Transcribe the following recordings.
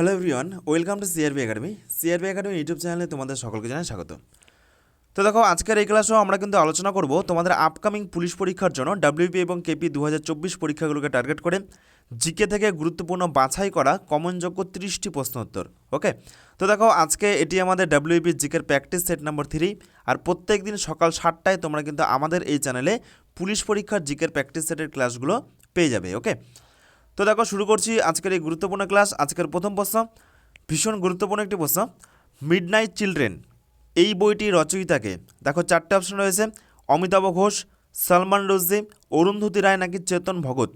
Hello everyone welcome to CRB academy CRB academy YouTube চ্যানেলে তোমাদের সকলকে জানাই স্বাগত। তো দেখো, আজকের এই ক্লাসেও আমরা কিন্তু আলোচনা করব তোমাদের আপকামিং পুলিশ পরীক্ষার জন্য ডাব্লিউপি এবং কেপি দু হাজার চব্বিশ পরীক্ষাগুলোকে টার্গেট করে জিকে থেকে গুরুত্বপূর্ণ বাছাই করা কমনযোগ্য তিরিশটি প্রশ্ন উত্তর ওকে তো দেখো, আজকে এটি আমাদের ডাব্লিউপি জিকের প্র্যাকটিস সেট নাম্বার থ্রি আর প্রত্যেক দিন সকাল সাতটায় তোমরা কিন্তু আমাদের এই চ্যানেলে পুলিশ পরীক্ষার জিকের প্র্যাকটিস সেটের ক্লাসগুলো পেয়ে যাবে ওকে তো দেখো, শুরু করছি আজকের এই গুরুত্বপূর্ণ ক্লাস, আজকের প্রথম প্রশ্ন। ভীষণ গুরুত্বপূর্ণ একটি প্রশ্ন। মিড নাইট চিলড্রেন এই বইটি রচয়িতাকে। দেখো, চারটে অপশন রয়েছে। অমিতাভ ঘোষ, সলমান রুজি অরুন্ধতী রায় নাকি চেতন ভগত?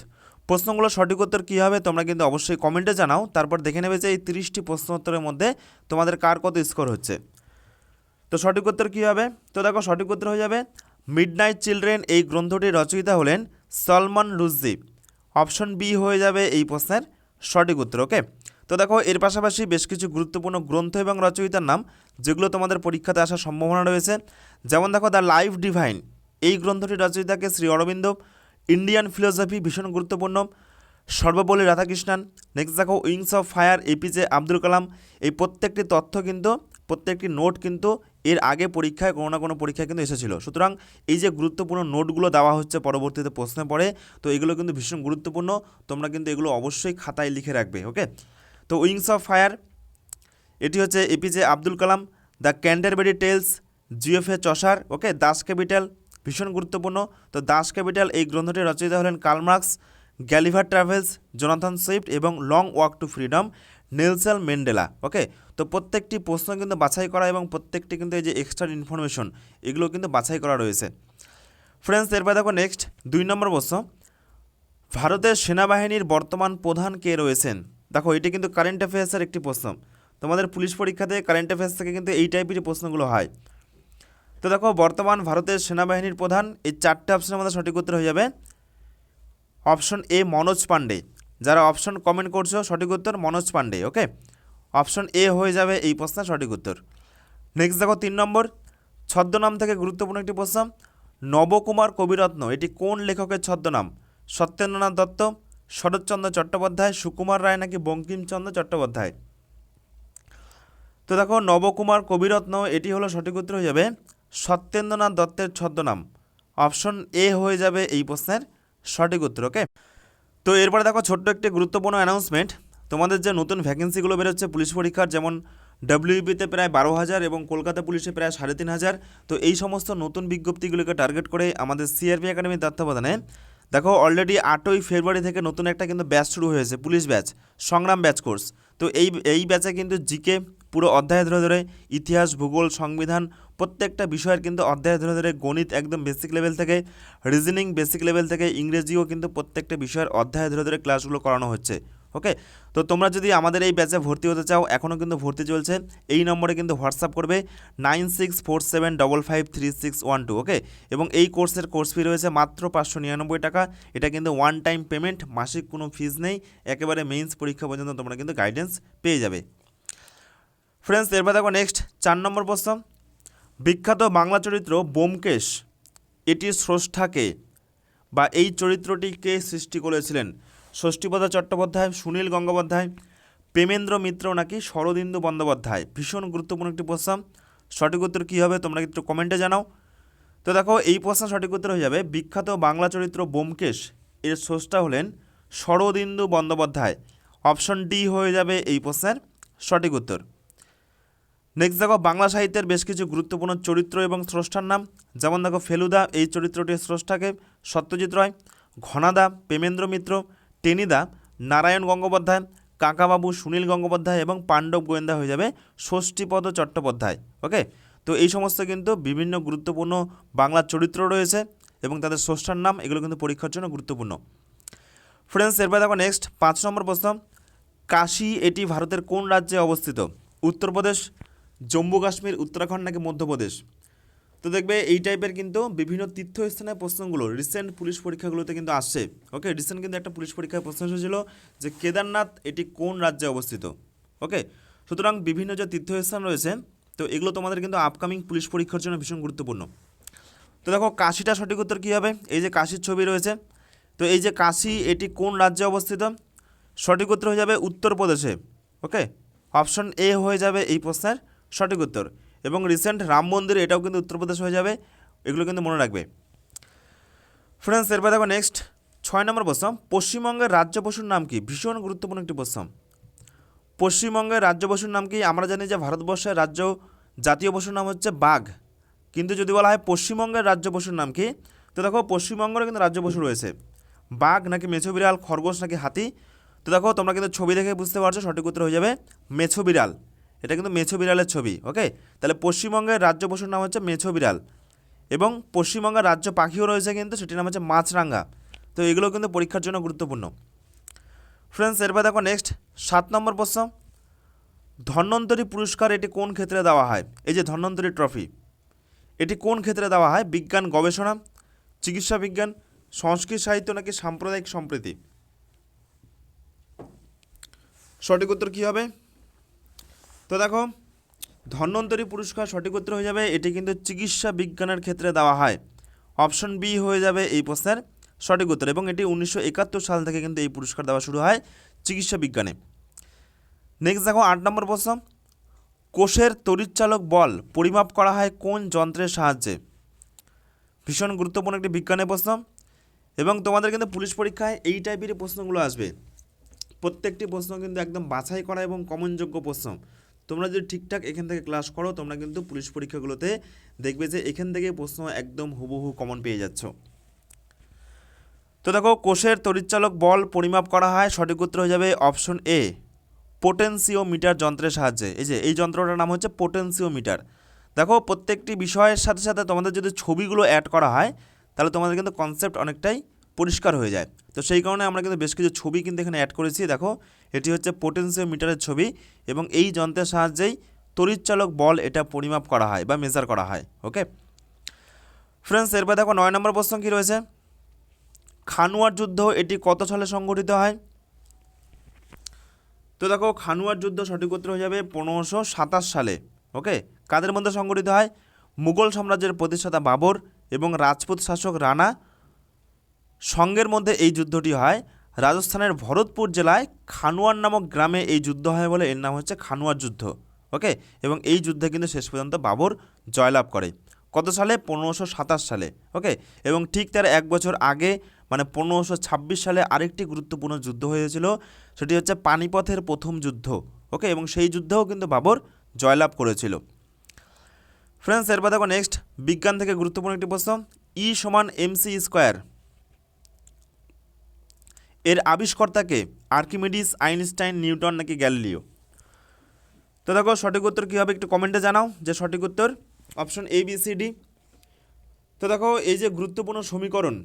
প্রশ্নগুলো সঠিক উত্তর কী হবে তোমরা কিন্তু অবশ্যই কমেন্টে জানাও। তারপর দেখে নেবে যে এই তিরিশটি প্রশ্ন উত্তরের মধ্যে তোমাদের কার কত স্কোর হচ্ছে। তো সঠিক উত্তর কী হবে? তো দেখো, সঠিক উত্তর হয়ে যাবে। মিড নাইট চিলড্রেন এই গ্রন্থটির রচয়িতা হলেন সলমান রুজি অপশন বি হয়ে যাবে এই প্রশ্নের সঠিক উত্তর, ওকে? তো দেখো, এর পাশাপাশি বেশ কিছু গুরুত্বপূর্ণ গ্রন্থ এবং রচয়িতার নাম, যেগুলো তোমাদের পরীক্ষাতে আসার সম্ভাবনা রয়েছে। যেমন দেখো, দ্য লাইফ ডিভাইন, এই গ্রন্থটির রচয়িতাকে শ্রী অরবিন্দ, ইন্ডিয়ান ফিলোসফি ভীষণ গুরুত্বপূর্ণ, সর্বপল্লী রাধাকৃষ্ণন, নেক্সট দেখো, wings of fire APJ Abdul Kalam, এই প্রত্যেকটি তথ্য কিন্তু, প্রত্যেকটি নোট কিন্তু এর আগে পরীক্ষায় কোনো না কোনো পরীক্ষায় কিন্তু এসেছিল। সুতরাং এই যে গুরুত্বপূর্ণ নোটগুলো দেওয়া হচ্ছে পরবর্তীতে প্রশ্নে পড়ে, তো এগুলো কিন্তু ভীষণ গুরুত্বপূর্ণ। তোমরা কিন্তু এগুলো অবশ্যই খাতায় লিখে রাখবে, ওকে? তো উইংস অফ ফায়ার, এটি হচ্ছে APJ Abdul Kalam, the Canterbury tales, Geoffrey Chaucer, okay? Das Kapital, ভীষণ গুরুত্বপূর্ণ। তো দাস ক্যাপিটাল এই গ্রন্থটি রচয়িতা হলেন Karl Marx Gulliver travels, Jonathan Swift এবং long walk to freedom Nelson Mandela okay? তো প্রত্যেকটি প্রশ্ন কিন্তু বাছাই করা এবং প্রত্যেকটি কিন্তু এই যে এক্সট্রা ইনফরমেশন এগুলো কিন্তু বাছাই করা রয়েছে। ফ্রেন্ডস এরপরে দেখো নেক্সট দুই নম্বর প্রশ্ন। ভারতের সেনাবাহিনীর বর্তমান প্রধান কে রয়েছেন? দেখো, এটি কিন্তু কারেন্ট অ্যাফেয়ার্সের একটি প্রশ্ন। তোমাদের পুলিশ পরীক্ষাতে কারেন্ট অ্যাফেয়ার্স থেকে কিন্তু এই টাইপেরই প্রশ্নগুলো হয়। তো দেখো, বর্তমান ভারতের সেনাবাহিনীর প্রধান, এই চারটে অপশনের মধ্যে সঠিক উত্তর হয়ে যাবে। অপশন এ মনোজ পান্ডে যারা অপশন কমেন্ট করছ, সঠিক উত্তর Manoj Pandey okay option A হয়ে যাবে এই প্রশ্নের সঠিক উত্তর। নেক্সট দেখো তিন নম্বর। ছদ্মনাম থেকে গুরুত্বপূর্ণ একটি প্রশ্ন। নবকুমার কবিরত্ন, এটি কোন লেখকের ছদ্মনাম? সত্যেন্দ্রনাথ দত্ত, শরৎচন্দ্র চট্টোপাধ্যায়, সুকুমার রায় নাকি বঙ্কিমচন্দ্র চট্টোপাধ্যায়? তো দেখো, নবকুমার কবিরত্ন, এটি হলো সঠিক উত্তর হয়ে যাবে সত্যেন্দ্রনাথ দত্তের ছদ্মনাম। অপশন এ হয়ে যাবে এই প্রশ্নের সঠিক উত্তর ওকে তো এরপরে দেখো ছোট্ট একটি গুরুত্বপূর্ণ অ্যানাউন্সমেন্ট তোমাদের যে নতুন ভ্যাকেন্সিগুলো বেরোচ্ছে, পুলিশ পরীক্ষার যেমন ডাব্লিউবিতে প্রায় বারো হাজার এবং কলকাতা পুলিশে প্রায় সাড়ে তিন হাজার। তো এই সমস্ত নতুন বিজ্ঞপ্তিগুলোকে টার্গেট করে আমাদের সিআরপি একাডেমির তত্ত্বাবধানে দেখো অলরেডি আটই ফেব্রুয়ারি থেকে নতুন একটা কিন্তু ব্যাচ শুরু হয়েছে, police batch Sangram batch course তো এই এই ব্যাচে কিন্তু জিকে পুরো অধ্যায় ধরে ধরে ইতিহাস, ভূগোল, সংবিধান প্রত্যেকটা বিষয়ের কিন্তু অধ্যায় ধরে ধরে গণিত একদম বেসিক লেভেল থেকে রিজনিং বেসিক লেভেল থেকে ইংরেজিও কিন্তু প্রত্যেকটা বিষয়ের অধ্যায় ধরে ধরে ক্লাসগুলো করানো হচ্ছে। ওকে? তো তোমরা যদি আমাদের এই ব্যাচে ভর্তি হতে চাও, এখনও কিন্তু ভর্তি চলছে। এই নম্বরে কিন্তু হোয়াটসঅ্যাপ করবে nine six four seven double five three six one two, okay? এবং এই কোর্সের কোর্স ফি রয়েছে মাত্র পাঁচশো নিরানব্বই টাকা। এটা কিন্তু ওয়ান টাইম পেমেন্ট মাসিক কোনো ফিজ নেই। একেবারে মেইনস পরীক্ষা পর্যন্ত তোমরা কিন্তু গাইডেন্স পেয়ে যাবে। ফ্রেন্ডস এরপর দেখো নেক্সট চার নম্বর প্রশ্ন। বিখ্যাত বাংলা চরিত্র বোমকেশ, এটির স্রষ্টাকে বা এই চরিত্রটি কে সৃষ্টি করেছিলেন? ষষ্ঠীপদ চট্টোপাধ্যায়, সুনীল গঙ্গোপাধ্যায়, প্রেমেন্দ্র মিত্র নাকি শরদিন্দু বন্দ্যোপাধ্যায়? ভীষণ গুরুত্বপূর্ণ একটি প্রশ্ন। সঠিক উত্তর কী হবে তোমরা একটু কমেন্টে জানাও। তো দেখো, এই প্রশ্ন সঠিক উত্তর হয়ে যাবে, বিখ্যাত বাংলা চরিত্র বোমকেশ, এর স্রষ্টা হলেন শরদিন্দু বন্দ্যোপাধ্যায়। অপশন ডি হয়ে যাবে এই প্রশ্নের সঠিক উত্তর। নেক্সট দেখো, বাংলা সাহিত্যের বেশ কিছু গুরুত্বপূর্ণ চরিত্র এবং স্রষ্টার নাম। যেমন দেখো, ফেলুদা, এই চরিত্রটির স্রষ্টাকে সত্যজিৎ রায়, ঘনাদা, প্রেমেন্দ্র মিত্র টেনিদা, নারায়ণ গঙ্গোপাধ্যায়, কাকাবাবু সুনীল গঙ্গোপাধ্যায় এবং পাণ্ডব গোয়েন্দা হয়ে যাবে ষষ্ঠীপদ চট্টোপাধ্যায় ওকে তো এই সমস্ত কিন্তু বিভিন্ন গুরুত্বপূর্ণ বাংলা চরিত্র রয়েছে এবং তাদের স্রষ্টার নাম, এগুলো কিন্তু পরীক্ষার জন্য গুরুত্বপূর্ণ। ফ্রেন্ডস এরপর দেখো নেক্সট পাঁচ নম্বর প্রশ্ন। কাশী এটি ভারতের কোন রাজ্যে অবস্থিত? উত্তরপ্রদেশ, জম্মু কাশ্মীর, উত্তরাখণ্ড নাকি মধ্যপ্রদেশ? তো দেখবে এই টাইপের কিন্তু বিভিন্ন তীর্থস্থানের প্রশ্নগুলো রিসেন্ট পুলিশ পরীক্ষাগুলোতে কিন্তু আসছে। ওকে রিসেন্ট কিন্তু একটা পুলিশ পরীক্ষায় প্রশ্ন এসেছিল যে কেদারনাথ এটি কোন রাজ্যে অবস্থিত? ওকে সুতরাং বিভিন্ন যে তীর্থস্থান রয়েছে, তো এগুলো তোমাদের কিন্তু আপকামিং পুলিশ পরীক্ষার জন্য ভীষণ গুরুত্বপূর্ণ। তো দেখো, কাশিটা সঠিক উত্তর কী হবে? এই যে কাশির ছবি রয়েছে, তো এই যে কাশি এটি কোন রাজ্যে অবস্থিত? সঠিক উত্তর হয়ে যাবে উত্তরপ্রদেশে। ওকে অপশন এ হয়ে যাবে এই প্রশ্নের সঠিক উত্তর। এবং রিসেন্ট রাম মন্দির এটাও কিন্তু উত্তরপ্রদেশ হয়ে যাবে। এগুলো কিন্তু মনে রাখবে। ফ্রেন্ডস এরপর দেখো নেক্সট ছয় নম্বর প্রশ্ন। পশ্চিমবঙ্গের রাজ্য পশুর নাম কি? ভীষণ গুরুত্বপূর্ণ একটি প্রশ্ন। পশ্চিমবঙ্গের রাজ্য পশুর নাম কি? আমরা জানি যে ভারতবর্ষের রাজ্য জাতীয় পশুর নাম হচ্ছে বাঘ। কিন্তু যদি বলা হয় পশ্চিমবঙ্গের রাজ্য পশুর নাম কি? তো দেখো, পশ্চিমবঙ্গেরও কিন্তু রাজ্য পশু রয়েছে। বাঘ নাকি মেছো বিড়াল, খরগোশ নাকি হাতি? তো দেখো, তোমরা কিন্তু ছবি দেখে বুঝতে পারছ, সঠিক উত্তর হয়ে যাবে মেছো বিড়াল। এটা কিন্তু মেছো বিড়ালের ছবি ওকে তাহলে পশ্চিমবঙ্গের রাজ্য পশুর নাম হচ্ছে মেছো বিড়াল এবং পশ্চিমবঙ্গের রাজ্য পাখিও রয়েছে কিন্তু সেটির নাম হচ্ছে মাছরাঙ্গা তো এগুলো কিন্তু পরীক্ষার জন্য গুরুত্বপূর্ণ। ফ্রেন্ডস এরপর দেখো নেক্সট সাত নম্বর প্রশ্ন। ধন্বন্তরী পুরস্কার এটি কোন ক্ষেত্রে দেওয়া হয়? এই যে ধন্বন্তরী ট্রফি এটি কোন ক্ষেত্রে দেওয়া হয়? বিজ্ঞান গবেষণা, চিকিৎসা বিজ্ঞান, সংস্কৃত সাহিত্য নাকি সাম্প্রদায়িক সম্প্রীতি? সঠিক উত্তর কী হবে? তো দেখো, ধন্বন্তরী পুরস্কার সঠিক উত্তর হয়ে যাবে, এটি কিন্তু চিকিৎসা বিজ্ঞানের ক্ষেত্রে দেওয়া হয়। অপশন বি হয়ে যাবে এই প্রশ্নের সঠিক উত্তর এবং এটি উনিশশো একাত্তর সাল থেকে কিন্তু এই পুরস্কার দেওয়া শুরু হয় চিকিৎসা বিজ্ঞানে। নেক্সট দেখো, আট নম্বর প্রশ্ন। কোষের তড়িৎচালক বল পরিমাপ করা হয় কোন যন্ত্রের সাহায্যে? ভীষণ গুরুত্বপূর্ণ একটি বিজ্ঞানের প্রশ্ন এবং তোমাদের কিন্তু পুলিশ পরীক্ষায় এই টাইপেরই প্রশ্নগুলো আসবে। প্রত্যেকটি প্রশ্ন কিন্তু একদম বাছাই করা এবং কমনযোগ্য প্রশ্ন। তোমরা যদি ঠিকঠাক এখান থেকে ক্লাস করো, তোমরা কিন্তু পুলিশ পরীক্ষাগুলোতে দেখবে যে এখান থেকে প্রশ্ন একদম হুবহু কমন পেয়ে যাচ্ছ। তো দেখো, কোষের তড়িৎচালক বল পরিমাপ করা হয়, সঠিক উত্তর হয়ে যাবে অপশন এ পোটেন্সিও মিটার যন্ত্রের সাহায্যে। এই যে, এই যন্ত্রটার নাম হচ্ছে পোটেন্সিও মিটার দেখো, প্রত্যেকটি বিষয়ের সাথে সাথে তোমাদের যদি ছবিগুলো অ্যাড করা হয়, তাহলে তোমাদের কিন্তু কনসেপ্ট অনেকটাই পরিষ্কার হয়ে যায়। তো সেই কারণে আমরা কিন্তু বেশ কিছু ছবি কিন্তু এখানে অ্যাড করেছি। দেখো, এটি হচ্ছে পোটেন্সিওমিটারের ছবি এবং এই যন্ত্রের সাহায্যেই তড়িৎচালক বল এটা পরিমাপ করা হয় বা মেজার করা হয় ওকে ফ্রেন্ডস এরপর দেখো, নয় নম্বর প্রশ্ন কী রয়েছে? খানুয়ার যুদ্ধ এটি কত সালে সংগঠিত হয়? তো দেখো, খানুয়ার যুদ্ধ সঠিক উত্তর হয়ে যাবে পনেরোশো সাতাশ সালে ওকে কাদের মধ্যে সংগঠিত হয়? মুঘল সাম্রাজ্যের প্রতিষ্ঠাতা বাবর এবং রাজপুত শাসক রানা সঙ্গের মধ্যে এই যুদ্ধটি হয়। রাজস্থানের ভরতপুর জেলায় খানুয়ার নামক গ্রামে এই যুদ্ধ হয় বলে এর নাম হচ্ছে খানুয়ার যুদ্ধ, ওকে? এবং এই যুদ্ধে কিন্তু শেষ পর্যন্ত বাবর জয়লাভ করে। কত সালে? পনেরোশো সাতাশ সালে, ওকে? এবং ঠিক তার এক বছর আগে মানে পনেরোশো ছাব্বিশ সালে আরেকটি গুরুত্বপূর্ণ যুদ্ধ হয়েছিল, সেটি হচ্ছে পানিপথের প্রথম যুদ্ধ, ওকে? এবং সেই যুদ্ধেও কিন্তু বাবর জয়লাভ করেছিল। ফ্রেন্ডস, এরপর দেখো নেক্সট, বিজ্ঞান থেকে গুরুত্বপূর্ণ একটি প্রশ্ন, ই সমান এমসি স্কোয়ার? এর আবিষ্কর্তাকে আর্কিমিডিস, আইনস্টাইন, নিউটন নাকি গ্যালিলিও? তো দেখো, সঠিক উত্তর কী হবে একটু কমেন্টে জানাও যে সঠিক উত্তর। Option A B C D তো দেখো, এই যে গুরুত্বপূর্ণ সমীকরণ,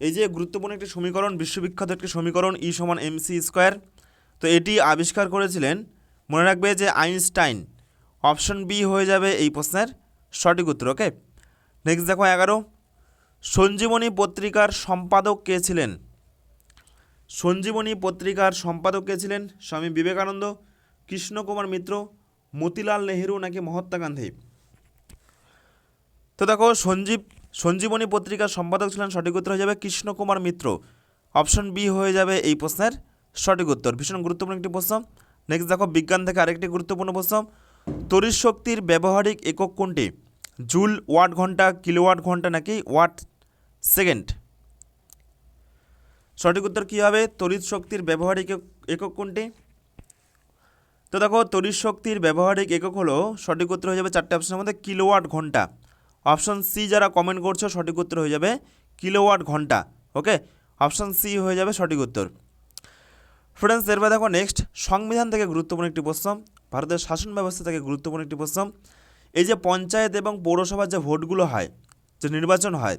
এই যে গুরুত্বপূর্ণ একটি সমীকরণ, বিশ্ববিখ্যাত একটি সমীকরণ ই সমান এম সি স্কোয়ার তো এটি আবিষ্কার করেছিলেন, মনে রাখবে যে আইনস্টাইন। অপশন বি হয়ে যাবে এই প্রশ্নের সঠিক উত্তর ওকে নেক্সট দেখো, এগারো। সঞ্জীবনী পত্রিকার সম্পাদক কে ছিলেন? সঞ্জীবনী পত্রিকার সম্পাদক কে ছিলেন? স্বামী বিবেকানন্দ, কৃষ্ণকুমার মিত্র, মতিলাল নেহেরু নাকি মহাত্মা গান্ধী? তো দেখো, সঞ্জীব, সঞ্জীবনী পত্রিকার সম্পাদক ছিলেন সঠিক উত্তর হয়ে যাবে কৃষ্ণকুমার মিত্র। অপশন বি হয়ে যাবে এই প্রশ্নের সঠিক উত্তর। ভীষণ গুরুত্বপূর্ণ একটি প্রশ্ন। নেক্সট দেখো, বিজ্ঞান থেকে আরেকটি গুরুত্বপূর্ণ প্রশ্ন। তড়িৎ শক্তির ব্যবহারিক একক কোনটি? জুল, ওয়াট ঘণ্টা, কিলোওয়াট ঘণ্টা নাকি ওয়াট সেকেন্ড? সঠিক উত্তর কী হবে? তড়িৎ শক্তির ব্যবহারিক একক- কোনটি? তো দেখো, তড়িৎ শক্তির ব্যবহারিক একক হলো, সঠিক উত্তর হয়ে যাবে চারটে অপশনের মধ্যে কিলোওয়াট ঘণ্টা। অপশন সি যারা কমেন্ট করছ, সঠিক উত্তর হয়ে যাবে কিলোওয়াট ঘণ্টা ওকে অপশন সি হয়ে যাবে সঠিক উত্তর। ফ্রেন্ডস এরপর দেখো নেক্সট সংবিধান থেকে গুরুত্বপূর্ণ একটি প্রশ্ন, ভারতের শাসন ব্যবস্থা থেকে গুরুত্বপূর্ণ একটি প্রশ্ন। এই যে পঞ্চায়েত এবং পৌরসভার যে ভোটগুলো হয়, যে নির্বাচন হয়,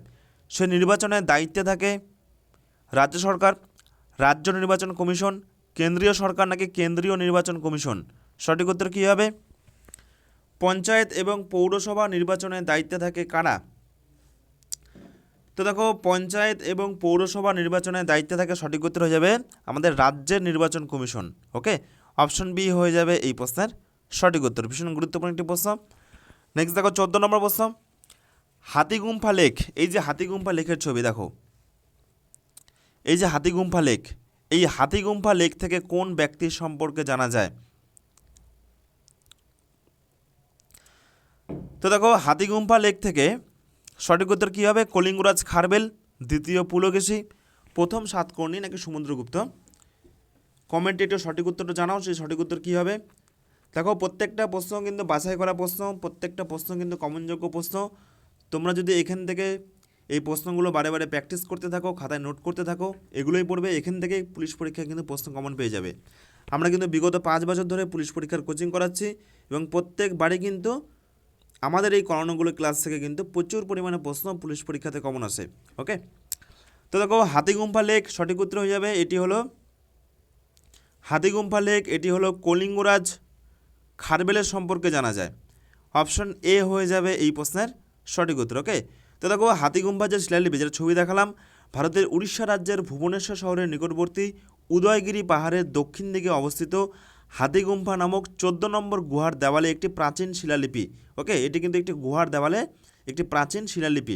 সে নির্বাচনের দায়িত্বে থাকে রাজ্য সরকার, রাজ্য নির্বাচন কমিশন, কেন্দ্রীয় সরকার নাকি কেন্দ্রীয় নির্বাচন কমিশন? সঠিক উত্তর কী হবে? পঞ্চায়েত এবং পৌরসভা নির্বাচনের দায়িত্বে থাকে কারা? তো দেখো, পঞ্চায়েত এবং পৌরসভা নির্বাচনের দায়িত্বে থাকে সঠিক উত্তর হয়ে যাবে আমাদের রাজ্যের নির্বাচন কমিশন, ওকে? অপশন বি হয়ে যাবে এই প্রশ্নের সঠিক উত্তর। ভীষণ গুরুত্বপূর্ণ একটি প্রশ্ন। নেক্সট দেখো, চোদ্দ নম্বর প্রশ্ন। হাতিগুম্ফা লেক, এই যে হাতিগুম্ফা লেকের ছবি, দেখো। এই যে হাতিগুম্ফা লেক, এই হাতিগুম্ফা লেক থেকে কোন ব্যক্তির সম্পর্কে জানা যায়? তো দেখো হাতিগুম্ফা লেক থেকে সঠিক উত্তর কী হবে? কলিঙ্গরাজ খারবেল, দ্বিতীয় পুলকেশী, প্রথম সাতকর্ণী নাকি সমুদ্রগুপ্ত কমেন্টে একটু সঠিক উত্তরটা জানাও, সেই সঠিক উত্তর কী হবে? দেখো, প্রত্যেকটা প্রশ্ন কিন্তু বাছাই করা প্রশ্ন, প্রত্যেকটা প্রশ্ন কিন্তু কমনযোগ্য প্রশ্ন। তোমরা যদি এখান থেকে এই প্রশ্নগুলো বারে বারে প্র্যাকটিস করতে থাকো, খাতায় নোট করতে থাকো, এগুলোই পড়বে, এখান থেকে পুলিশ পরীক্ষায় কিন্তু প্রশ্ন কমন পেয়ে যাবে। আমরা কিন্তু বিগত পাঁচ বছর ধরে পুলিশ পরীক্ষার কোচিং করাচ্ছি এবং প্রত্যেকবারই কিন্তু আমাদের এই করানোগুলো ক্লাস থেকে কিন্তু প্রচুর পরিমাণে প্রশ্ন পুলিশ পরীক্ষাতে কমন আসে ওকে তো দেখো হাতিগুম্ফা লেক সঠিক উত্তর হয়ে যাবে, এটি হলো হাতিগুম্ফা লেক এটি হলো কলিঙ্গরাজ, খারবেলের সম্পর্কে জানা যায়। অপশন এ হয়ে যাবে এই প্রশ্নের সঠিক উত্তর ওকে তো দেখো হাতিগুম্ফা যে শিলালিপি যেটা ছবি দেখালাম, ভারতের উড়িষ্যা রাজ্যের ভুবনেশ্বর শহরের নিকটবর্তী উদয়গিরি পাহাড়ের দক্ষিণ দিকে অবস্থিত হাতিগুম্ফা নামক চোদ্দ নম্বর গুহার দেওয়ালে একটি প্রাচীন শিলালিপি, ওকে? এটি কিন্তু একটি গুহার দেওয়ালে একটি প্রাচীন শিলালিপি।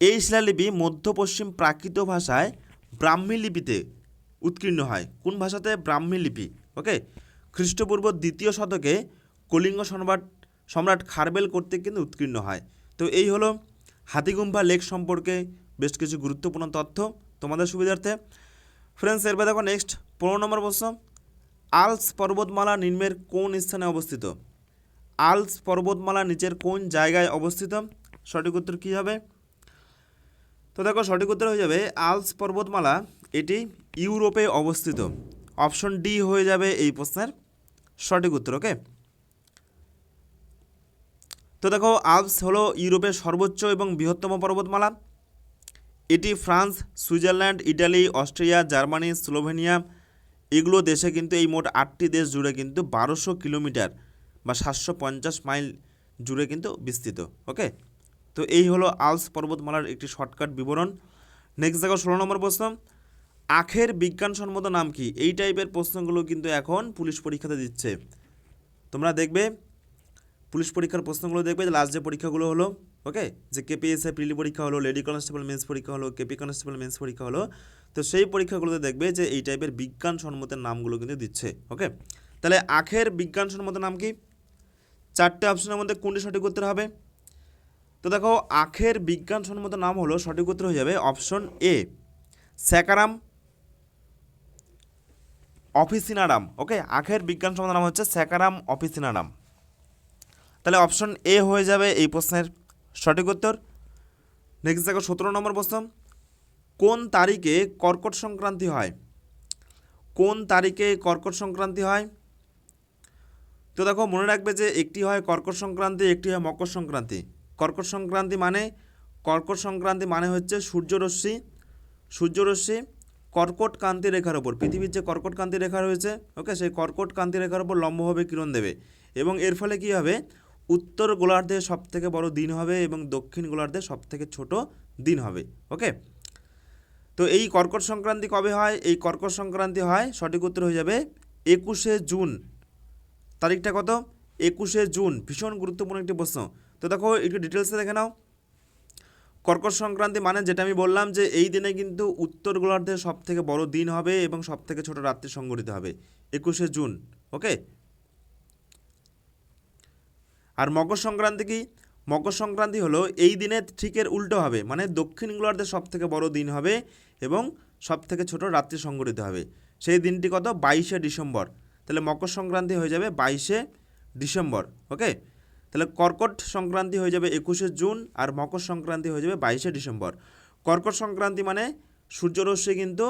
এই শিলালিপি মধ্য পশ্চিম প্রাকৃত ভাষায় ব্রাহ্মী লিপিতে উৎকীর্ণ হয়। কোন ভাষাতে? ব্রাহ্মী লিপি, ওকে? খ্রিস্টপূর্ব দ্বিতীয় শতকে কলিঙ্গ সম্রাট সম্রাট খারবেল কর্তৃক কিন্তু উৎকীর্ণ হয়। তো এই হলো হাতিগুম্ফা লেক সম্পর্কে বেশ কিছু গুরুত্বপূর্ণ তথ্য তোমাদের সুবিধার্থে। ফ্রেন্ডস এরপর দেখো নেক্সট পনেরো নম্বর প্রশ্ন। আলস পর্বতমালা নিম্নের কোন স্থানে অবস্থিত? আলস পর্বতমালা নিচের কোন জায়গায় অবস্থিত? সঠিক উত্তর কী হবে? তো দেখো, সঠিক উত্তর হয়ে যাবে, আলস পর্বতমালা এটি ইউরোপে অবস্থিত। অপশন ডি হয়ে যাবে এই প্রশ্নের সঠিক উত্তর ওকে তো দেখো, আলপস হলো ইউরোপের সর্বোচ্চ এবং বৃহত্তম পর্বতমালা। এটি France, Switzerland, Italy, Austria, Germany, Slovenia, এগুলো দেশে কিন্তু এই মোট আটটি দেশ জুড়ে কিন্তু বারোশো কিলোমিটার বা সাতশো পঞ্চাশ মাইল জুড়ে কিন্তু বিস্তৃত, ওকে? তো এই হলো আলস পর্বতমালার একটি শর্টকাট বিবরণ। নেক্সট দেখো, ষোলো নম্বর প্রশ্ন। আখের বিজ্ঞানসম্মত নাম কি? এই টাইপের প্রশ্নগুলো কিন্তু এখন পুলিশ পরীক্ষাতে দিচ্ছে। তোমরা দেখবে পুলিশ পরীক্ষার প্রশ্নগুলো দেখবে, যে লাস্ট যে পরীক্ষাগুলো হলো ওকে যে কেপিএসএ প্রিলি পরীক্ষা হলো লেডি কনস্টেবল মেন্স পরীক্ষা হলো কেপি কনস্টেবল মেন্স পরীক্ষা হলো, তো সেই পরীক্ষাগুলোতে দেখবে যে এই টাইপের বিজ্ঞান বিজ্ঞানসম্মতের নামগুলো কিন্তু দিচ্ছে ওকে তাহলে আখের বিজ্ঞান বিজ্ঞানসম্মত নাম কি? চারটে অপশনের মধ্যে কোনটি সঠিক উত্তর হবে? তো দেখো, আখের বিজ্ঞানসম্মত নাম হলো, সঠিক উত্তর হয়ে যাবে অপশন এ স্যাকারাম, অফিসিনারাম ওকে আখের বিজ্ঞানসম্মত নাম হচ্ছে স্যাকারাম অফিসিনারাম। তাহলে অপশন এ হয়ে যাবে এই প্রশ্নের সঠিক উত্তর। নেক্সট দেখো সতেরো নম্বর প্রশ্ন, কোন তারিখে কর্কট সংক্রান্তি হয়? কোন তারিখে কর্কট সংক্রান্তি হয়? তো দেখো মনে রাখবে যে একটি হয় কর্কট সংক্রান্তি, একটি হয় মকর সংক্রান্তি। কর্কট সংক্রান্তি মানে কর্কট সংক্রান্তি মানে হচ্ছে সূর্যরশ্মি সূর্যরশ্মি কর্কট কান্তি রেখার ওপর পৃথিবীর যে কর্কট কান্তি রেখা রয়েছে ওকে সেই কর্কট কান্তি রেখার ওপর লম্বভাবে কিরণ দেবে। এবং এর ফলে কী হবে? উত্তর গোলার্ধে সব থেকে বড় দিন হবে এবং দক্ষিণ গোলার্ধে সব থেকে ছোট দিন হবে ওকে তো এই কর্কট সংক্রান্তি কবে হয়? এই কর্কট সংক্রান্তি হয়, সঠিক উত্তর হয়ে যাবে একুশে জুন। তারিখটা কত? একুশে জুন। ভীষণ গুরুত্বপূর্ণ একটি প্রশ্ন। তো দেখো, একটু ডিটেলসে দেখে নাও। কর্কট সংক্রান্তি মানে যেটা আমি বললাম যে এই দিনে কিন্তু উত্তর গোলার্ধে সব থেকে বড় দিন হবে এবং সব থেকে ছোট রাত্রি সংগঠিত হবে, একুশে জুন ওকে আর মকর সংক্রান্তি কি? মকর সংক্রান্তি হলো এই দিনে ঠিকের উল্টো হবে মানে দক্ষিণ গোলার্ধে সব থেকে বড় দিন হবে এবং সব থেকে ছোট রাত্রি সংগঠিত হবে। সেই দিনটি কত? বাইশে ডিসেম্বর। তাহলে মকর সংক্রান্তি হয়ে যাবে বাইশে ডিসেম্বর, ওকে? তাহলে কর্কট সংক্রান্তি হয়ে যাবে একুশে জুন আর মকর সংক্রান্তি হয়ে যাবে বাইশে ডিসেম্বর। কর্কট সংক্রান্তি মানে সূর্যরশ্মি কিন্তু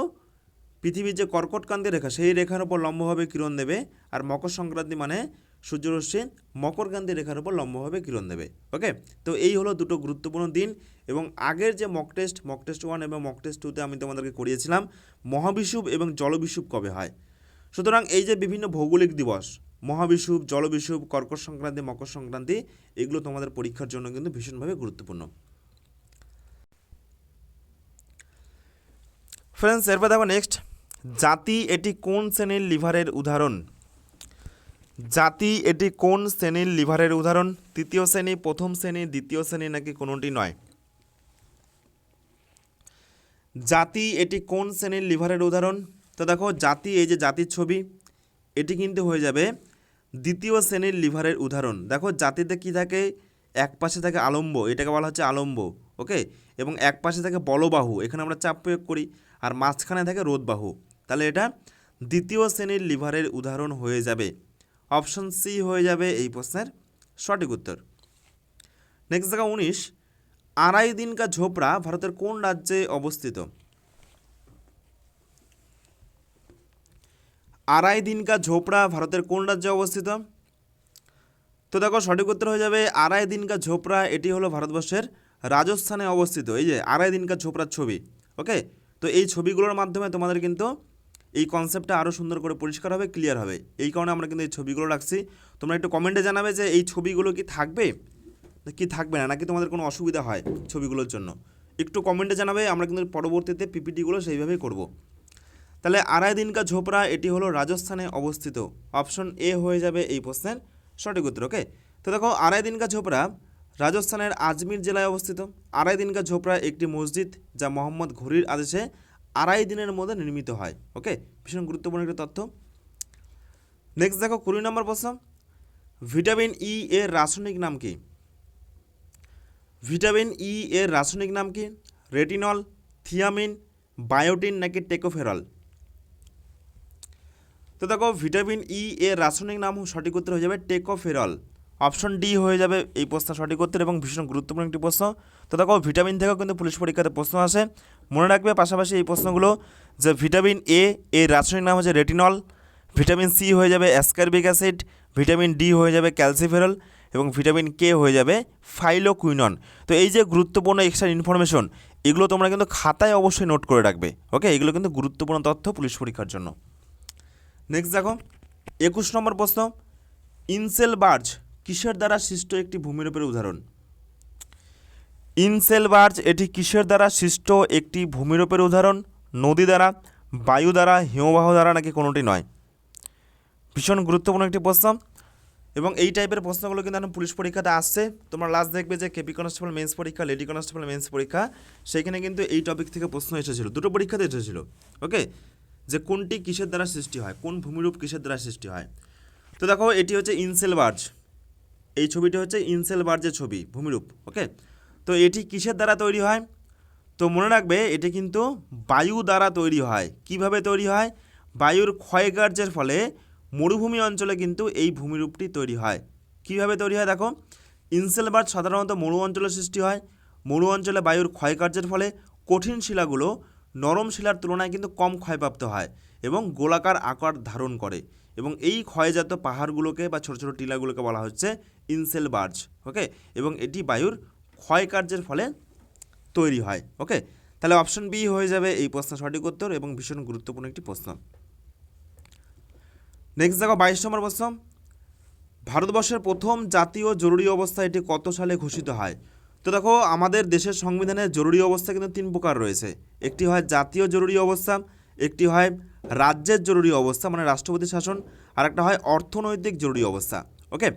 পৃথিবীর যে কর্কটকান্তি রেখা, সেই রেখার উপর লম্বভাবে কিরণ দেবে, আর মকর সংক্রান্তি মানে সূর্যরশ্মি মকরকান্তি রেখার উপর লম্বভাবে কিরণ দেবে। ওকে তো এই হলো দুটো গুরুত্বপূর্ণ দিন এবং আগের যে mock test mock test one এবং মক টেস্ট টুতে আমি তোমাদেরকে করিয়েছিলাম, মহাবিষুব এবং জলবিষুব কবে হয়? সুতরাং এই যে বিভিন্ন ভৌগোলিক দিবস, মহাবিষুব, জলবিষুব কর্কট সংক্রান্তি, মকর সংক্রান্তি, এগুলো তোমাদের পরীক্ষার জন্য কিন্তু ভীষণভাবে গুরুত্বপূর্ণ। ফ্রেন্ডস এরপর দেখো নেক্সট জাতি এটি কোন শ্রেণির লিভারের উদাহরণ? জাতি এটি কোন শ্রেণির লিভারের উদাহরণ? তৃতীয় শ্রেণি, প্রথম শ্রেণি, দ্বিতীয় শ্রেণি নাকি কোনোটি নয়? জাতি এটি কোন শ্রেণির লিভারের উদাহরণ? তো দেখো, জাতি, এই যে জাতির ছবি, এটি কিন্তু হয়ে যাবে দ্বিতীয় শ্রেণির লিভারের উদাহরণ। দেখো, জাতিতে কি থাকে? এক পাশে থাকে আলম্ব, এটাকে বলা হচ্ছে আলম্ব, ওকে? এবং এক পাশে থাকে বলবাহু, এখানে আমরা চাপ প্রয়োগ করি, আর মাঝখানে থাকে রোদবাহু তাহলে এটা দ্বিতীয় শ্রেণির লিভারের উদাহরণ হয়ে যাবে। অপশন সি হয়ে যাবে এই প্রশ্নের সঠিক উত্তর। নেক্সট জায়গা উনিশ, আড়াই দিন কা ঝোপড়া ভারতের কোন রাজ্যে অবস্থিত? আড়াই দিন কা ঝোপড়া ভারতের কোন রাজ্যে অবস্থিত? তো দেখো সঠিক উত্তর হয়ে যাবে আড়াই দিন কা ঝোপড়া, এটি হলো ভারতবর্ষের রাজস্থানে অবস্থিত। এই যে আড়াই দিন কা ঝোপড়ার ছবি ওকে তো এই ছবিগুলোর মাধ্যমে তোমাদের কিন্তু এই কনসেপ্টটা আরও সুন্দর করে পরিষ্কার হবে ক্লিয়ার হবে। এই কারণে আমরা কিন্তু এই ছবিগুলো রাখছি। তোমরা একটু কমেন্টে জানাবে যে এই ছবিগুলো কি থাকবে? কি থাকবে না? নাকি তোমাদের কোনো অসুবিধা হয় ছবিগুলোর জন্য? একটু কমেন্টে জানাবে, আমরা কিন্তু পরবর্তীতে পিপিটিগুলো সেইভাবেই করব। তাহলে আড়াই দিনকা ঝোপড়া, এটি হলো রাজস্থানে অবস্থিত। অপশন এ হয়ে যাবে এই প্রশ্নের সঠিক উত্তর ওকে তো দেখো, আড়াই দিনকা ঝোপড়া রাজস্থানের আজমির জেলায় অবস্থিত। আড়াই দিনকা ঝোপড়া একটি মসজিদ যা মোহাম্মদ ঘুরির আদেশে আড়াই দিনের মধ্যে নির্মিত হয়। ওকে? ভীষণ গুরুত্বপূর্ণ একটি তথ্য। নেক্সট দেখো, কুড়ি নম্বর প্রশ্ন। ভিটামিন ই এর রাসায়নিক নাম কি? ভিটামিন ই এর রাসায়নিক নাম কি? রেটিনল, থিয়ামিন, বায়োটিন নাকি টেকোফেরল? তো দেখো, ভিটামিন ই এর রাসায়নিক নাম সঠিক উত্তর হয়ে যাবে টেকোফেরল। অপশন ডি হয়ে যাবে এই প্রশ্ন সঠিক উত্তর এবং ভীষণ গুরুত্বপূর্ণ একটি প্রশ্ন। তো দেখো, ভিটামিন থেকেও কিন্তু পুলিশ পরীক্ষাতে প্রশ্ন আসে। মনে রাখবে পাশাপাশি এই প্রশ্নগুলো যে ভিটামিন এ এর রাসায়নিক নাম হচ্ছে রেটিনল ভিটামিন সি হয়ে যাবে অ্যাসকারবিক অ্যাসিড ভিটামিন ডি হয়ে যাবে ক্যালসিফেরল এবং ভিটামিন কে হয়ে যাবে ফাইলোকুইনন তো এই যে গুরুত্বপূর্ণ এক্সট্রা ইনফরমেশন এগুলো তোমরা কিন্তু খাতায় অবশ্যই নোট করে রাখবে ওকে এগুলো কিন্তু গুরুত্বপূর্ণ তথ্য পুলিশ পরীক্ষার জন্য। নেক্সট দেখো, একুশ নম্বর প্রশ্ন ইনসেল বার্জ কিসের দ্বারা সৃষ্ট একটি ভূমিরূপের উদাহরণ? ইনসেল বার্জ এটি কিসের দ্বারা সৃষ্ট? একটি ভূমিরূপের উদাহরণ, নদী দ্বারা, বায়ু দ্বারা, হিমবাহ দ্বারা নাকি কোনোটি নয়? ভীষণ গুরুত্বপূর্ণ একটি প্রশ্ন। এবং এই টাইপের প্রশ্নগুলো কিন্তু এখন পুলিশ পরীক্ষাতে আসছে। তোমরা লাস্ট দেখবে যে কেপি কনস্টেবল মেন্স পরীক্ষা লেডি কনস্টেবল মেন্স পরীক্ষা, সেইখানে কিন্তু এই টপিক থেকে প্রশ্ন এসেছিল। দুটো পরীক্ষাতে এসেছিল। ওকে যে কোনটি কিসের দ্বারা সৃষ্টি হয়? কোন ভূমিরূপ কিসের দ্বারা সৃষ্টি হয়? তো দেখো, এটি হচ্ছে ইনসেল বার্জ এই ছবিটি হচ্ছে ইনসেল বার্জের ছবি, ভূমিরূপ। ওকে তো এটি কিসের দ্বারা তৈরি হয়? তো মনে রাখবে, এটি কিন্তু বায়ু দ্বারা তৈরি হয়। কীভাবে তৈরি হয়? বায়ুর ক্ষয়কার্যের ফলে মরুভূমি অঞ্চলে কিন্তু এই ভূমিরূপটি তৈরি হয়। কীভাবে তৈরি হয় দেখো? ইনসেল বার্জ সাধারণত মরু অঞ্চলে সৃষ্টি হয়। মরু অঞ্চলে বায়ুর ক্ষয়কার্যের ফলে কঠিন শিলাগুলো নরম শিলার তুলনায় কিন্তু কম ক্ষয়প্রাপ্ত হয় এবং গোলাকার আকার ধারণ করে এবং এই ক্ষয়জাত পাহাড়গুলোকে বা ছোটো ছোটো টিলাগুলোকে বলা হচ্ছে ইনসেল বার্জ ওকে এবং এটি বায়ুর ক্ষয়কার্যের ফলে তৈরি হয় ওকে তাহলে অপশন বি হয়ে যাবে এই প্রশ্ন সঠিক উত্তর এবং ভীষণ গুরুত্বপূর্ণ একটি প্রশ্ন। নেক্সট দেখো বাইশ নম্বর প্রশ্ন। ভারতবর্ষের প্রথম জাতীয় জরুরি অবস্থা এটি কত সালে ঘোষিত হয়? তো দেখো, আমাদের দেশের সংবিধানে জরুরি অবস্থা কিন্তু তিন প্রকার রয়েছে। একটি হয় জাতীয় জরুরি অবস্থা, একটি হয় রাজ্যের জরুরি অবস্থা মানে রাষ্ট্রপতি শাসন আর একটা হয় অর্থনৈতিক জরুরি অবস্থা ওকে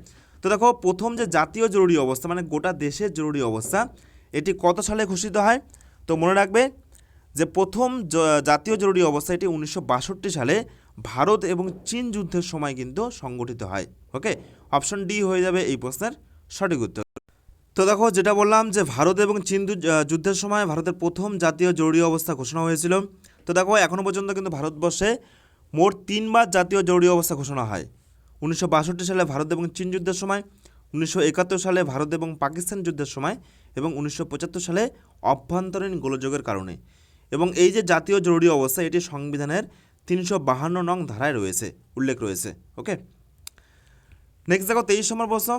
তো দেখো, প্রথম যে জাতীয় জরুরি অবস্থা মানে গোটা দেশের জরুরি অবস্থা, এটি কত সালে ঘোষিত হয়? তো মনে রাখবে যে প্রথম জাতীয় জরুরি অবস্থা এটি উনিশশো বাষট্টি সালে ভারত এবং চীন যুদ্ধের সময় কিন্তু সংগঠিত হয়। ওকে অপশন ডি হয়ে যাবে এই প্রশ্নের সঠিক উত্তর। তো দেখো, যেটা বললাম যে ভারত এবং চীন যুদ্ধের সময় ভারতের প্রথম জাতীয় জরুরি অবস্থা ঘোষণা হয়েছিল। তো দেখো এখনও পর্যন্ত কিন্তু ভারতবর্ষে মোট তিনবার জাতীয় জরুরি অবস্থা ঘোষণা হয়। উনিশশো বাষট্টি সালে ভারত এবং চীন যুদ্ধের সময়, উনিশশো একাত্তর সালে ভারত এবং পাকিস্তান যুদ্ধের সময় এবং উনিশশো পঁচাত্তর সালে অভ্যন্তরীণ গোলযোগের কারণে। এবং এই যে জাতীয় জরুরি অবস্থা, এটি সংবিধানের তিনশো বাহান্ন নং ধারায় রয়েছে, উল্লেখ রয়েছে, ওকে? নেক্সট দেখো, তেইশ নম্বর প্রশ্ন।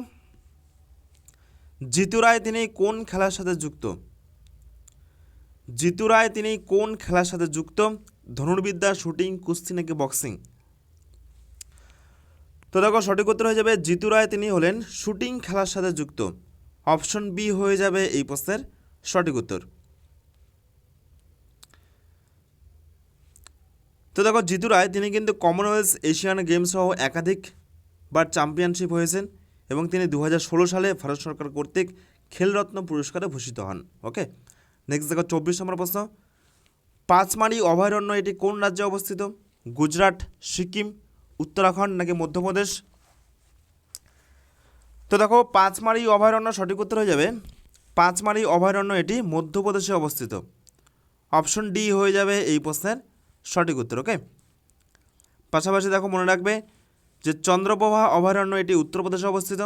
জিতু রায় তিনি কোন খেলার সাথে যুক্ত? জিতু রায় তিনি কোন খেলার সাথে যুক্ত? ধনুর্বিদ্যা, শুটিং, কুস্তি নাকি বক্সিং? তো দেখো সঠিক উত্তর হয়ে যাবে, জিতু রায় তিনি হলেন শুটিং খেলার সাথে যুক্ত। অপশন বি হয়ে যাবে এই প্রশ্নের সঠিক উত্তর। তো দেখো জিতু রায়, তিনি কিন্তু কমনওয়েলথ এশিয়ান গেমস সহ একাধিক বার চ্যাম্পিয়নশিপ হয়েছেন এবং তিনি দু হাজার ষোলো সালে ভারত সরকার কর্তৃক খেলরত্ন পুরস্কারে ভূষিত হন। ওকে নেক্সট দেখো, চব্বিশ নম্বর প্রশ্ন। পাঁচমারি অভয়ারণ্য এটি কোন রাজ্যে অবস্থিত? গুজরাট, সিকিম উত্তরাখণ্ড নাকি মধ্যপ্রদেশ? তো দেখো, পাঁচমারি অভয়ারণ্য সঠিক উত্তর হয়ে যাবে। পাঁচমারি অভয়ারণ্য এটি মধ্যপ্রদেশে অবস্থিত। অপশন ডি হয়ে যাবে এই প্রশ্নের সঠিক উত্তর, ওকে? পাশাপাশি দেখো, মনে রাখবে যে চন্দ্রপ্রভা অভয়ারণ্য এটি উত্তরপ্রদেশে অবস্থিত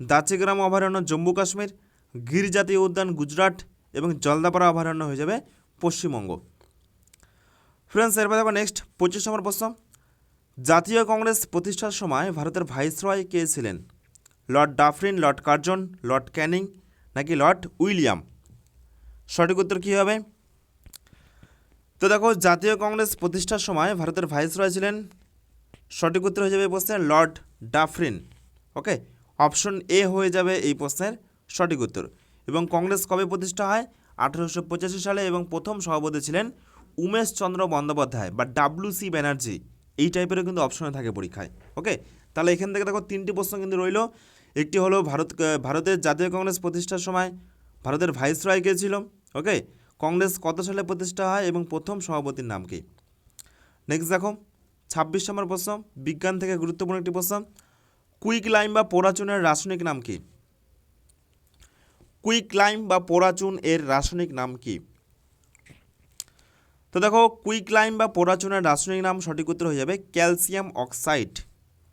দাচিগ্রাম অভয়ারণ্য জম্মু কাশ্মীর গির জাতীয় উদ্যান গুজরাট এবং জলদাপাড়া অভয়ারণ্য হয়ে যাবে পশ্চিমবঙ্গ। ফ্রেন্ডস এরপর দেখো নেক্সট পঁচিশ নম্বর প্রশ্ন। জাতীয় কংগ্রেস প্রতিষ্ঠার সময় ভারতের ভাইসরয় কে ছিলেন? Lord Dufferin, lord Curzon, lord Canning নাকি লর্ড উইলিয়াম? সঠিক উত্তর কী হবে? তো দেখো, জাতীয় কংগ্রেস প্রতিষ্ঠার সময় ভারতের ভাইসরয় ছিলেন। সঠিক উত্তর হয়ে যাবে এই প্রশ্নের lord Dufferin. Okay? Option A হয়ে যাবে এই প্রশ্নের সঠিক উত্তর। এবং কংগ্রেস কবে প্রতিষ্ঠা হয়? আঠেরোশো সালে এবং প্রথম সভাপতি ছিলেন উমেশ চন্দ্র বন্দ্যোপাধ্যায় বা ডাব্লিউ সি ব্যানার্জি। এই টাইপেরও কিন্তু অপশনে থাকে পরীক্ষায় ওকে তাহলে এখান থেকে দেখো তিনটি প্রশ্ন কিন্তু রইল। একটি হলো ভারত ভারতের জাতীয় কংগ্রেস প্রতিষ্ঠার সময় ভারতের ভাইসরয় কে ছিল ওকে কংগ্রেস কত সালে প্রতিষ্ঠা হয় এবং প্রথম সভাপতির নাম কি? নেক্সট দেখো, ছাব্বিশ নম্বর প্রশ্ন, বিজ্ঞান থেকে গুরুত্বপূর্ণ একটি প্রশ্ন, কুইক লাইম বা পোড়াচুনের রাসায়নিক নাম কি? কুইক লাইম বা পোড়াচুন এর রাসায়নিক নাম কি? তো দেখো কুইক লাইম বা পোড়াচুনের রাসায়নিক নাম সঠিক উত্তর হয়ে যাবে ক্যালসিয়াম অক্সাইড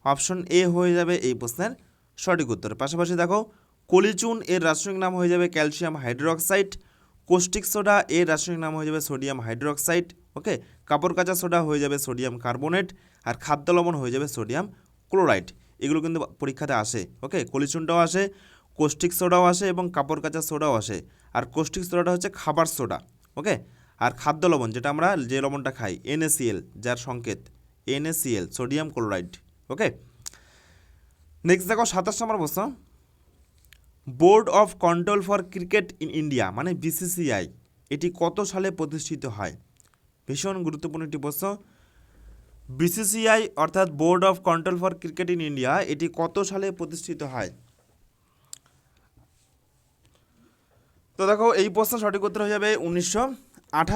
অপশন এ হয়ে যাবে এই প্রশ্নের সঠিক উত্তর। পাশাপাশি দেখো, কলিচুন এর রাসায়নিক নাম হয়ে যাবে ক্যালসিয়াম হাইড্রোক্সাইড কোস্টিক সোডা এর রাসায়নিক নাম হয়ে যাবে সোডিয়াম হাইড্রোক্সাইড ওকে কাপড় কাঁচা সোডা হয়ে যাবে সোডিয়াম কার্বোনেট আর খাদ্য লবণ হয়ে যাবে সোডিয়াম ক্লোরাইড এগুলো কিন্তু পরীক্ষাতে আসে ওকে কলিচুনটাও আসে কোস্টিক সোডাও আসে এবং কাপড় কাঁচা সোডাও আসে। আর কোস্টিক সোডাটা হচ্ছে খাবার সোডা ওকে আর খাদ্য লবণ, যেটা আমরা যে লবণটা খাই এনএসিএল যার সংকেত NACL sodium chloride okay next দেখো সাতাশ নম্বর প্রশ্ন। Board of control for cricket in India মানে বিসিসিআই এটি কত সালে প্রতিষ্ঠিত হয়? ভীষণ গুরুত্বপূর্ণ একটি প্রশ্ন। বিসিসিআই অর্থাৎ board of control for cricket in India এটি কত সালে প্রতিষ্ঠিত হয়? তো দেখো, এই প্রশ্ন সঠিক উত্তর হয়ে যাবে উনিশশো আঠাশ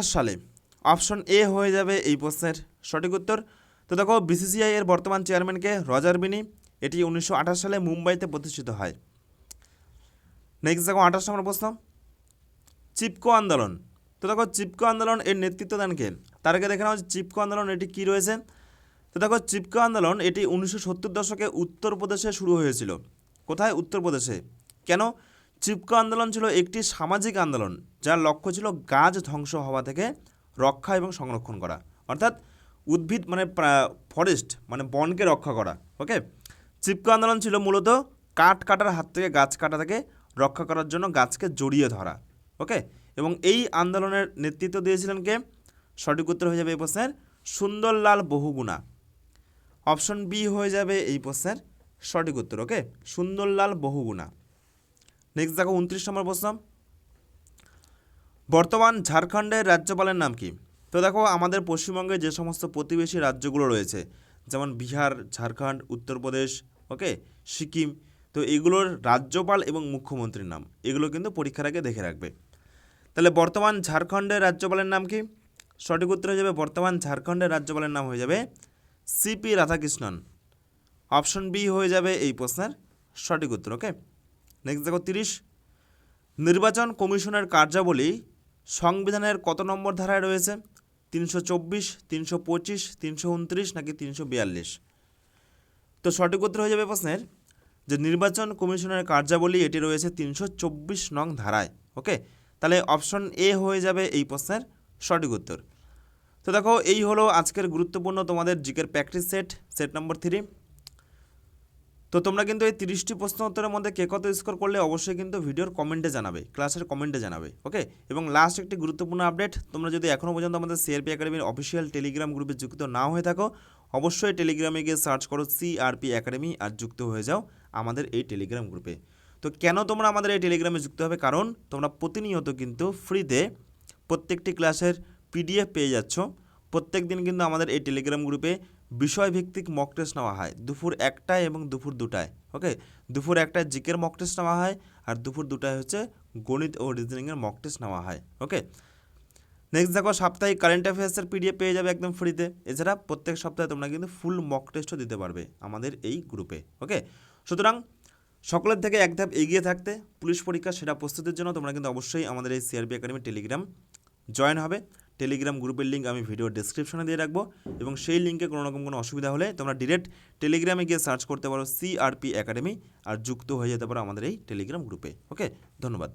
সালে। অপশন এ হয়ে যাবে এই প্রশ্নের সঠিক উত্তর। তো দেখো বিসিসিআই এর বর্তমান চেয়ারম্যানকে রজার বিনি। এটি উনিশশো আঠাশ সালে মুম্বাইতে প্রতিষ্ঠিত হয়। নেক্সট দেখো, আঠাশ নম্বর প্রশ্ন। চিপকো আন্দোলন। তো দেখো, চিপকো আন্দোলন এর নেতৃত্ব দেন কে? তার আগে দেখে নাও যে চিপকো আন্দোলন এটি কী রয়েছে। তো দেখো, চিপকো আন্দোলন এটি উনিশশো সত্তর দশকে উত্তরপ্রদেশে শুরু হয়েছিল। কোথায়? উত্তরপ্রদেশে। কেন? চিপকো আন্দোলন ছিল একটি সামাজিক আন্দোলন, যার লক্ষ্য ছিল গাছ ধ্বংস হওয়া থেকে রক্ষা এবং সংরক্ষণ করা। অর্থাৎ উদ্ভিদ মানে ফরেস্ট মানে বনকে রক্ষা করা ওকে চিপকো আন্দোলন ছিল মূলত কাঠ কাটার হাত থেকে গাছ কাটা থেকে রক্ষা করার জন্য গাছকে জড়িয়ে ধরা ওকে এবং এই আন্দোলনের নেতৃত্ব দিয়েছিলেন কে? সঠিক উত্তর হয়ে যাবে এই প্রশ্নের সুন্দরলাল বহুগুণা। অপশন বি হয়ে যাবে এই প্রশ্নের সঠিক উত্তর ওকে সুন্দরলাল বহুগুণা। নেক্সট দেখো উনত্রিশ নম্বর প্রশ্ন। বর্তমান ঝাড়খণ্ডের রাজ্যপালের নাম কি? তো দেখো আমাদের পশ্চিমবঙ্গে যে সমস্ত প্রতিবেশী রাজ্যগুলো রয়েছে, যেমন বিহার, ঝাড়খণ্ড, উত্তরপ্রদেশ, ওকে, সিকিম, তো এগুলোর রাজ্যপাল এবং মুখ্যমন্ত্রীর নাম, এগুলো কিন্তু পরীক্ষার আগে দেখে রাখবে। তাহলে বর্তমান ঝাড়খণ্ডের রাজ্যপালের নাম কি? সঠিক উত্তর হয়ে যাবে বর্তমান ঝাড়খণ্ডের রাজ্যপালের নাম হয়ে যাবে সিপি রাধাকৃষ্ণন। অপশন বি হয়ে যাবে এই প্রশ্নের সঠিক উত্তর, ওকে? নেক্সট দেখো তিরিশ। নির্বাচন কমিশনের কার্যাবলী সংবিধানের কত নম্বর ধারায় রয়েছে? তিনশো চব্বিশ, তিনশো পঁচিশ, তিনশো উনত্রিশ নাকি তিনশো বিয়াল্লিশ? তো সঠিক উত্তর হয়ে যাবে প্রশ্নের যে নির্বাচন কমিশনের কার্যাবলী এটি রয়েছে তিনশো চব্বিশ নং ধারায়, ওকে? তাহলে অপশন এ হয়ে যাবে এই প্রশ্নের সঠিক উত্তর। তো দেখো এই হলো আজকের গুরুত্বপূর্ণ তোমাদের জিকের practice set set number three. তো তোমরা কিন্তু এই তিরিশটি প্রশ্ন উত্তরের মধ্যে কে কত স্কোর করলে অবশ্যই কিন্তু ভিডিওর কমেন্টে জানাবে ক্লাসের কমেন্টে জানাবে ওকে এবং লাস্ট একটি গুরুত্বপূর্ণ আপডেট তোমরা যদি এখনও পর্যন্ত আমাদের সিআরপি একাডেমির অফিসিয়াল টেলিগ্রাম গ্রুপে যুক্ত না হয়ে থাকো, অবশ্যই টেলিগ্রামে গিয়ে সার্চ করো সিআরপি একাডেমি আর যুক্ত হয়ে যাও আমাদের এই টেলিগ্রাম গ্রুপে তো কেন তোমরা আমাদের এই টেলিগ্রামে যুক্ত হবে? কারণ তোমরা প্রতিনিয়ত কিন্তু ফ্রিতে প্রত্যেকটি ক্লাসের পিডিএফ পেয়ে যাচ্ছ। প্রত্যেক দিন কিন্তু আমাদের এই টেলিগ্রাম গ্রুপে বিষয়ভিত্তিক মক টেস্ট নেওয়া হয়। দুপুর একটায় এবং দুপুর দুটায় ওকে দুপুর একটায় জিকের মক টেস্ট নেওয়া হয় আর দুপুর দুটায় হচ্ছে গণিত ও রিজনিংয়ের মক টেস্ট নেওয়া হয় ওকে নেক্সট দেখো, সাপ্তাহিক কারেন্ট অ্যাফেয়ার্সের পিডিএফ পেয়ে যাবে একদম ফ্রিতে এছাড়া প্রত্যেক সপ্তাহে তোমরা কিন্তু ফুল মক টেস্টও দিতে পারবে আমাদের এই গ্রুপে ওকে সুতরাং সকলের থেকে এক ধাপ এগিয়ে থাকতে পুলিশ পরীক্ষা সেটা প্রস্তুতির জন্য তোমরা কিন্তু অবশ্যই আমাদের এই সিআরপি একাডেমি টেলিগ্রাম জয়েন হবে। টেলিগ্রাম গ্রুপের লিঙ্ক আমি ভিডিও ডিসক্রিপশনে দিয়ে রাখব এবং সেই লিঙ্কে কোনো রকম কোনো অসুবিধা হলে তোমরা ডিরেক্ট টেলিগ্রামে গিয়ে সার্চ করতে পারো সিআরপি একাডেমি আর যুক্ত হয়ে যেতে পারো আমাদের এই টেলিগ্রাম গ্রুপে ওকে ধন্যবাদ।